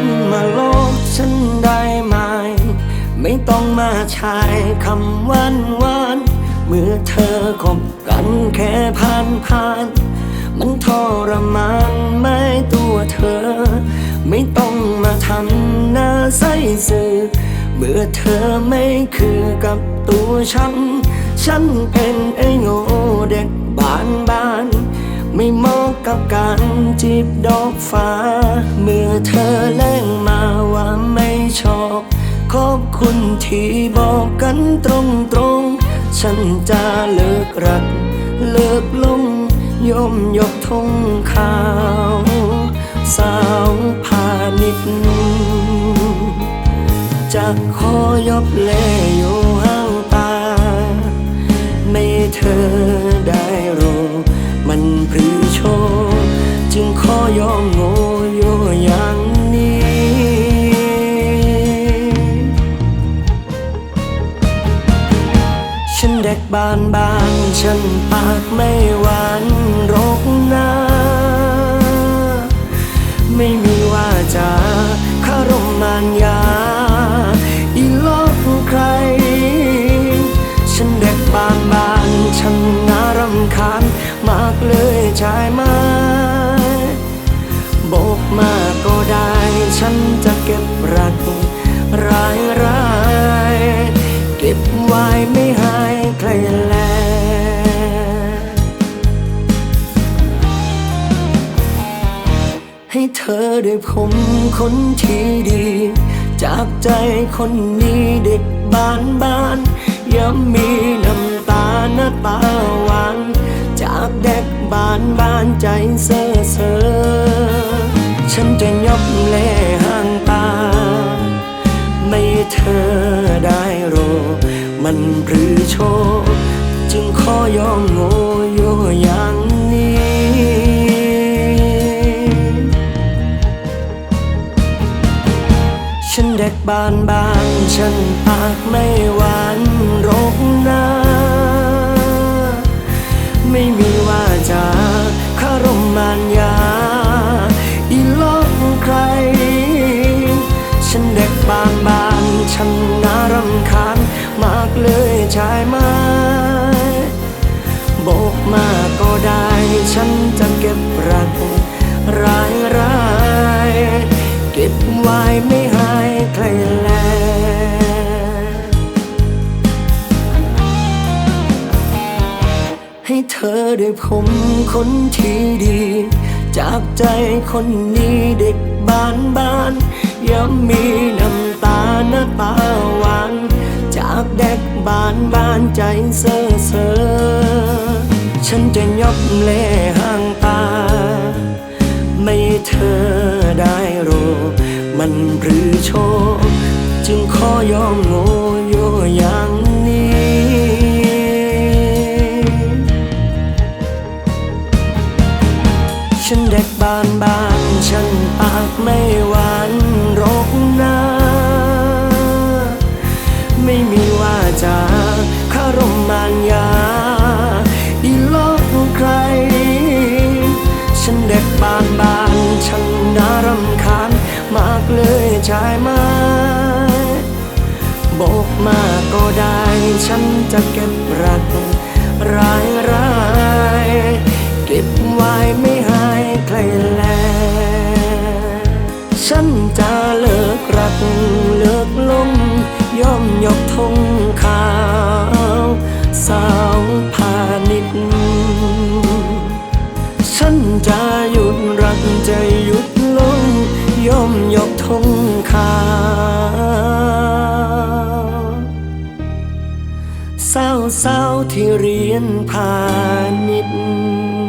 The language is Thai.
ต้องมาโลกฉันได้ไหม ไม่ต้องมาใช้คำหวานหวานเมื่อเธอคบกันแค่ผ่านผ่าน มันทรมานไม่ตัวเธอ ไม่ต้องมาทำหน้าใสสื่อเมื่อเธอไม่คือกับตัวฉัน ฉันเป็นไอ้โง่เด็กบ้านบ้านไม่เหมาะกับการจีบดอกฟ้า เมื่อเธอ คุณที่บอกกันตรงตรงๆฉันจะเลิกรัก เลิกลงยอมยกทงขาว สาวพาณิชจะขอยบเลอยู่ห่างตา ไม่เธอได้รู้มันพรือโช จึงขอยอมโง่อยู่อย่า ฉันเด็กบ้านบานฉันปากไม่หวานรกนาไม่มีว่าจะคารมมานยา อีลอกใคร ฉันเด็กบานบานฉันน่ารำคาญมากเลยใช่ไหมา ให้เธอได้ผมคนที่ดี จากใจคนนี้เด็กบ้านบ้านย่ามีน้ำตาหน้าตาหวานจากเด็กบ้านบ้านใจเซ่อเซ่อฉันจะยกเล่ห่างตา ไม่เธอได้รู้มันหรือโชว์จึงขอยอมโง่ ฉันเด็กบ้านบางฉันปากไม่หวานรกนาไม่มีว่าจะคารมมานยา อีลอกใคร ฉันเด็กบ้านบางฉันน่ารำคาญมากเลยใช่ไหมบอกมาก็ได้ ฉันจะเก็บรักร้ายร้ายเก็บไว้ไม่ ให้เธอได้ผมคนที่ดี จากใจคนนี้เด็กบ้านบ้านย่ามีน้ำตาหน้าตาหวาน จากเด็กบ้านบ้านใจเซ่อเซ่อฉันจะยกเล่ห่างตา ไม่เธอได้รู้ มันหรือโชว์จึงขอยอมโง่โย บ้านบางฉันปากไม่หวานรกน้าไม่มีว่าจะคารมมานยาอีลอกใคร ฉันเด็กบ้านบางฉันน่ารำคาญมากเลยใช่ไหมบอกมาก็ได้ ฉันจะเก็บรักร้ายร้าย งขาว สาวพาณิชย์ฉันจะหยุดรักจะหยุดลงยอมยกธงขาวสาวสาวที่เรียนพาณิชย์